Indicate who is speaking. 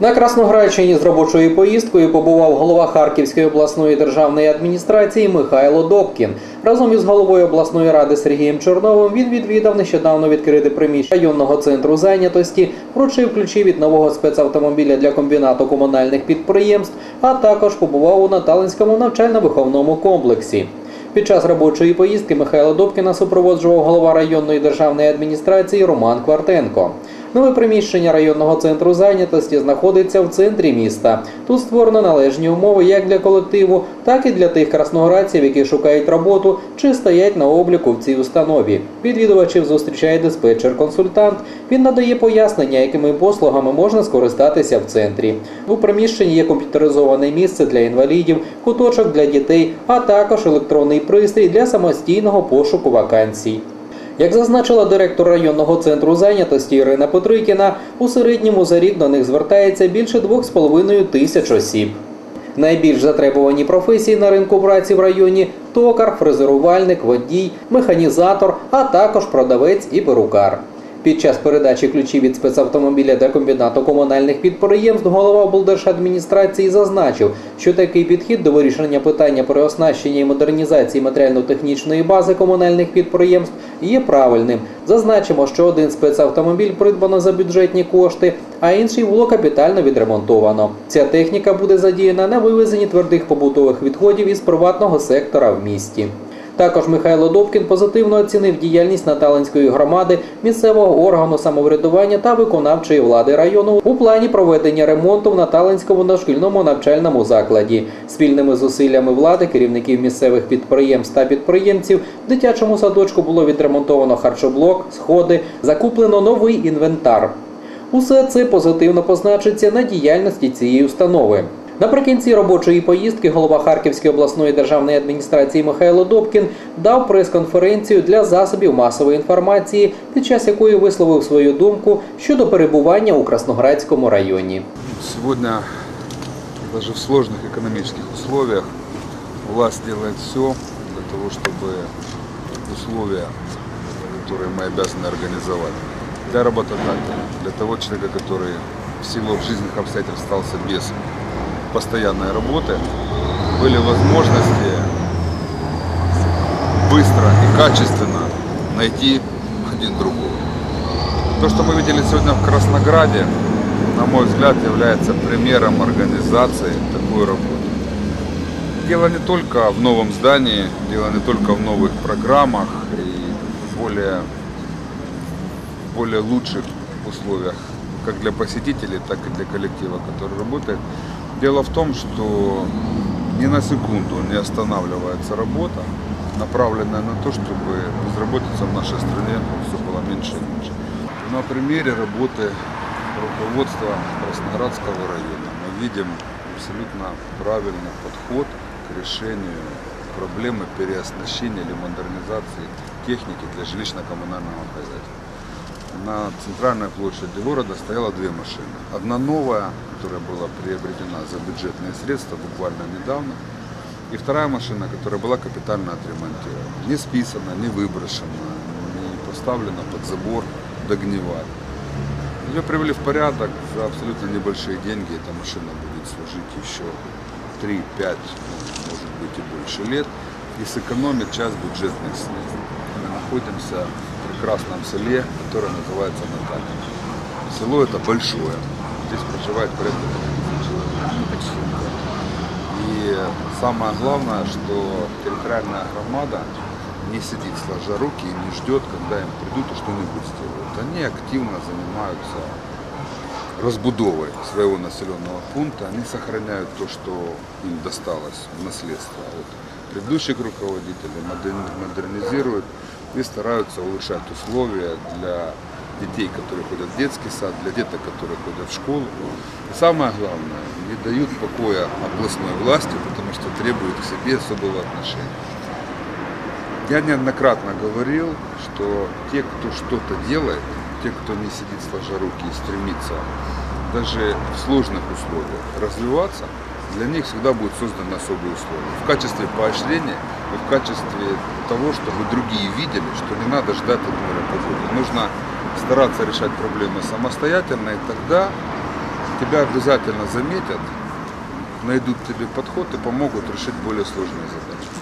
Speaker 1: На Красноградщині з робочою поїздкою побував голова Харківської обласної державної адміністрації Михайло Добкін. Разом із головою обласної ради Сергієм Чорновим він відвідав нещодавно відкрите приміщення районного центру зайнятості, вручив ключі від нового спецавтомобіля для комбінату комунальних підприємств, а також побував у Наталинському навчально-виховному комплексі. Під час робочої поїздки Михайла Добкіна супроводжував голова районної державної адміністрації Роман Квартенко. Нове приміщення районного центру зайнятості знаходиться в центрі міста. Тут створено належні умови як для колективу, так і для тих красноградців, які шукають роботу чи стоять на обліку в цій установі. Відвідувачів зустрічає диспетчер-консультант. Він надає пояснення, якими послугами можна скористатися в центрі. У приміщенні є комп'ютеризоване місце для інвалідів, куточок для дітей, а також електронний пристрій для самостійного пошуку вакансій. Як зазначила директор районного центру зайнятості Ірина Петрикіна, у середньому за рік до них звертається більше 2,5 тисяч осіб. Найбільш затребувані професії на ринку праці в районі токар, фрезерувальник, водій, механізатор, а також продавець і перукар. Під час передачі ключів від спецавтомобіля для комбінату комунальних підприємств голова облдержадміністрації зазначив, що такий підхід до вирішення питання переоснащення і модернізації матеріально-технічної бази комунальних підприємств є правильним. Зазначимо, що один спецавтомобіль придбано за бюджетні кошти, а інший було капітально відремонтовано. Ця техніка буде задіяна на вивезенні твердих побутових відходів із приватного сектора в місті. Також Михайло Добкін позитивно оцінив діяльність Наталинської громади, місцевого органу самоврядування та виконавчої влади району у плані проведення ремонту в Наталинському дошкільному навчальному закладі. Спільними зусиллями влади, керівників місцевих підприємств та підприємців в дитячому садочку було відремонтовано харчоблок, сходи, закуплено новий інвентар. Усе це позитивно позначиться на діяльності цієї установи. Наприкінці робочої поїздки голова Харківської обласної державної адміністрації Михайло Добкін дав прес-конференцію для засобів масової інформації, під час якої висловив свою думку щодо перебування у Красноградському районі.
Speaker 2: Сегодня, даже в сложных экономических условиях, власть делает все для того, чтобы условия, которые мы обязаны организовать для работодателя, для того человека, который в силу жизненных обстоятельств остался без постоянной работы, были возможности быстро и качественно найти один другого. То, что мы видели сегодня в Краснограде, на мой взгляд, является примером организации такой работы. Дело не только в новом здании, дело не только в новых программах и более, более лучших условиях, как для посетителей, так и для коллектива, который работает. Дело в том, что ни на секунду не останавливается работа, направленная на то, чтобы безработица в нашей стране все было меньше и меньше. На примере работы руководства Красноградского района мы видим абсолютно правильный подход к решению проблемы переоснащения или модернизации техники для жилищно-коммунального хозяйства. На центральной площади города стояло две машины. Одна новая, которая была приобретена за бюджетные средства буквально недавно, и вторая машина, которая была капитально отремонтирована. Не списана, не выброшена, не поставлена под забор догнивать. Ее привели в порядок за абсолютно небольшие деньги. Эта машина будет служить еще 3, 5, ну, может быть и больше лет и сэкономит часть бюджетных средств. Мы находимся прекрасном селе, которое называется Наталья. Село это большое. Здесь проживает порядка 50 человек. И самое главное, что территориальная громада не сидит сложа руки и не ждет, когда им придут и что-нибудь сделают. Они активно занимаются разбудовой своего населенного пункта. Они сохраняют то, что им досталось в наследство от предыдущих руководителей, модерни- модернизируют и стараются улучшать условия для детей, которые ходят в детский сад, для деток, которые ходят в школу. И самое главное, не дают покоя областной власти, потому что требуют к себе особого отношения. Я неоднократно говорил, что те, кто что-то делает, те, кто не сидит сложа руки и стремится даже в сложных условиях развиваться, для них всегда будут созданы особые условия. В качестве поощрения и в качестве того, чтобы другие видели, что не надо ждать от мира погоды. Нужно стараться решать проблемы самостоятельно, и тогда тебя обязательно заметят, найдут тебе подход и помогут решить более сложные задачи.